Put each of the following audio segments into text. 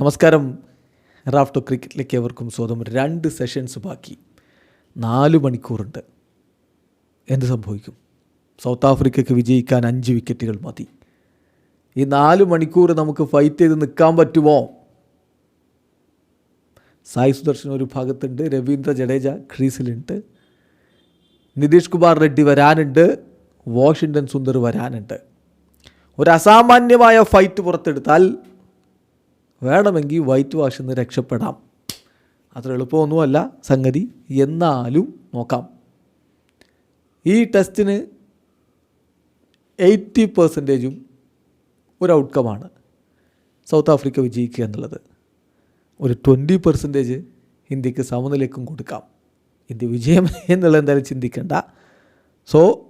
നമസ്കാരം. റാഫ്റ്റോ ക്രിക്കറ്റിലേക്ക് എവർക്കും സ്വതം രണ്ട് സെഷൻസ് ബാക്കി. നാല് മണിക്കൂറുണ്ട്. എന്ത് സംഭവിക്കും? സൗത്ത് ആഫ്രിക്കയ്ക്ക് വിജയിക്കാൻ അഞ്ച് വിക്കറ്റുകൾ മതി. ഈ നാല് മണിക്കൂർ നമുക്ക് ഫൈറ്റ് ചെയ്ത് നിൽക്കാൻ പറ്റുമോ? സായി സുദർശൻ ഒരു ഭാഗത്തുണ്ട് രവീന്ദ്ര ജഡേജ ക്രീസിലുണ്ട് നിതീഷ് കുമാർ റെഡ്ഡി വരാനുണ്ട് വാഷിങ്ടൺ സുന്ദർ വരാനുണ്ട്. ഒരു അസാമാന്യമായ ഫൈറ്റ് പുറത്തെടുത്താൽ വേണമെങ്കിൽ വൈറ്റ് വാഷിൽ നിന്ന് രക്ഷപ്പെടാം. അത്ര എളുപ്പമൊന്നുമല്ല സംഗതി. എന്നാലും നോക്കാം. ഈ ടെസ്റ്റിന് എയ്റ്റി പെർസെന്റേജും ഒരു ഔട്ട്കമാണ്. സൗത്ത് ആഫ്രിക്ക വിജയിക്കുക എന്നുള്ളത്. ഒരു ട്വന്റി പെർസെന്റേജ് ഇന്ത്യയ്ക്ക് സമനിലയ്ക്കും കൊടുക്കാം. ഇന്ത്യ വിജയം എന്നുള്ളത് എന്തായാലും ചിന്തിക്കേണ്ട. സോ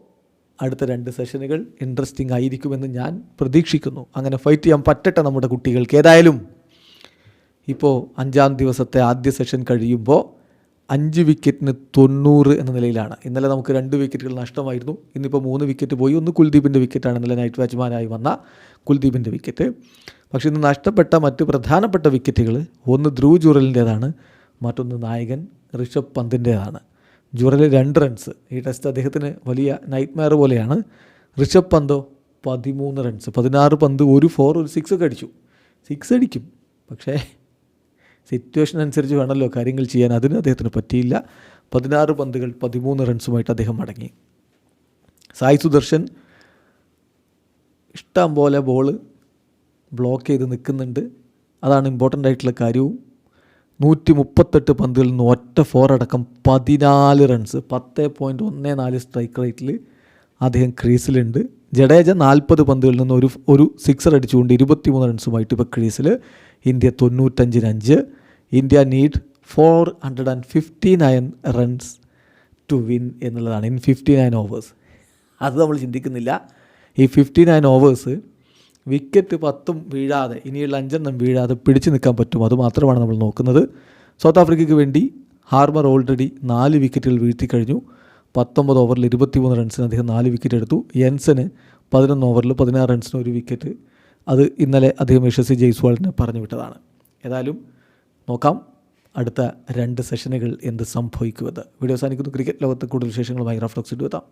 അടുത്ത രണ്ട് സെഷനുകൾ ഇൻട്രസ്റ്റിംഗ് ആയിരിക്കുമെന്ന് ഞാൻ പ്രതീക്ഷിക്കുന്നു. അങ്ങനെ ഫൈറ്റ് ചെയ്യാൻ പറ്റട്ടെ നമ്മുടെ കുട്ടികൾക്ക്. ഏതായാലും ഇപ്പോൾ അഞ്ചാം ദിവസത്തെ ആദ്യ സെഷൻ കഴിയുമ്പോൾ അഞ്ച് വിക്കറ്റിന് തൊണ്ണൂറ് എന്ന നിലയിലാണ്. ഇന്നലെ നമുക്ക് രണ്ട് വിക്കറ്റുകൾ നഷ്ടമായിരുന്നു. ഇന്നിപ്പോൾ മൂന്ന് വിക്കറ്റ് പോയി. ഒന്ന് കുൽദീപിന്റെ വിക്കറ്റാണ് ഇന്നലെ നൈറ്റ് വാച്ച്മാനായി വന്ന കുൽദീപിന്റെ വിക്കറ്റ്. പക്ഷേ ഇന്ന് നഷ്ടപ്പെട്ട മറ്റ് പ്രധാനപ്പെട്ട വിക്കറ്റുകൾ ഒന്ന് ധ്രുവ് ജുറലിന്റേതാണ് മറ്റൊന്ന് നായകൻ ഋഷഭ് പന്തിന്റേതാണ് ജുറൽ രണ്ട് റൺസ് ഈ ടെസ്റ്റ് അദ്ദേഹത്തിന് വലിയ നൈറ്റ് മെയർ പോലെയാണ്. ഋഷഭ് പന്തോ പതിമൂന്ന് റൺസ് പതിനാറ് പന്ത് ഒരു ഫോർ ഒരു സിക്സ് ഒക്കെ അടിച്ചു. സിക്സ് അടിക്കും. പക്ഷേ സിറ്റുവേഷൻ അനുസരിച്ച് വേണമല്ലോ കാര്യങ്ങൾ ചെയ്യാൻ. അതിന് അദ്ദേഹത്തിന് പറ്റിയില്ല. പതിനാറ് പന്തുകൾ പതിമൂന്ന് റൺസുമായിട്ട് അദ്ദേഹം മടങ്ങി. സായി സുദർശൻ ഇഷ്ടം പോലെ ബോൾ ബ്ലോക്ക് ചെയ്ത് നിൽക്കുന്നുണ്ട്. അതാണ് ഇമ്പോർട്ടന്റ് ആയിട്ടുള്ള കാര്യവും. നൂറ്റി മുപ്പത്തെട്ട് പന്തുകളിൽ നിന്ന് ഒറ്റ ഫോർ അടക്കം പതിനാല് റൺസ് പത്ത് പോയിന്റ് ഒന്ന് നാല് സ്ട്രൈക്ക് റേറ്റിൽ അദ്ദേഹം ക്രീസിലുണ്ട് ജഡേജ നാൽപ്പത് പന്തുകളിൽ നിന്ന് ഒരു ഒരു സിക്സർ അടിച്ചുകൊണ്ട് ഇരുപത്തിമൂന്ന് റൺസുമായിട്ട് ഇപ്പോൾ ക്രീസിൽ ഇന്ത്യ തൊണ്ണൂറ്റഞ്ചിന് അഞ്ച് India need four hundred and fifty nine runs to win എന്നുള്ളതാണ്. ഇൻ ഫിഫ്റ്റി നയൻ ഓവേഴ്സ് അത് നമ്മൾ ചിന്തിക്കുന്നില്ല. ഈ ഫിഫ്റ്റി നയൻ ഓവേഴ്സ് വിക്കറ്റ് പത്തും വീഴാതെ ഇനിയുള്ള അഞ്ചെണ്ണം വീഴാതെ പിടിച്ചു നിൽക്കാൻ പറ്റും. അതുമാത്രമാണ് നമ്മൾ നോക്കുന്നത്. സൗത്ത് ആഫ്രിക്കയ്ക്ക് വേണ്ടി ഹാർമർ ഓൾറെഡി നാല് വിക്കറ്റുകൾ വീഴ്ത്തി കഴിഞ്ഞു പത്തൊമ്പത് ഓവറിൽ ഇരുപത്തിമൂന്ന് റൺസിന് അദ്ദേഹം നാല് വിക്കറ്റ് എടുത്തു. യെൻസന് പതിനൊന്ന് ഓവറിൽ പതിനാറ് റൺസിന് ഒരു വിക്കറ്റ് അത് ഇന്നലെ അദ്ദേഹം യശസ്വി ജയ്സ്വാളിനെ പറഞ്ഞു വിട്ടതാണ്. ഏതായാലും നോക്കാം. അടുത്ത രണ്ട് സെഷനുകൾ എന്ത് സംഭവിക്കുമെന്ന്. വീഡിയോ അവസാനിക്കുന്നു. ക്രിക്കറ്റ് ലോകത്ത് കൂടുതൽ വിശേഷങ്ങളുമായി റഫ്ലക്സ് ഇടുവെത്താം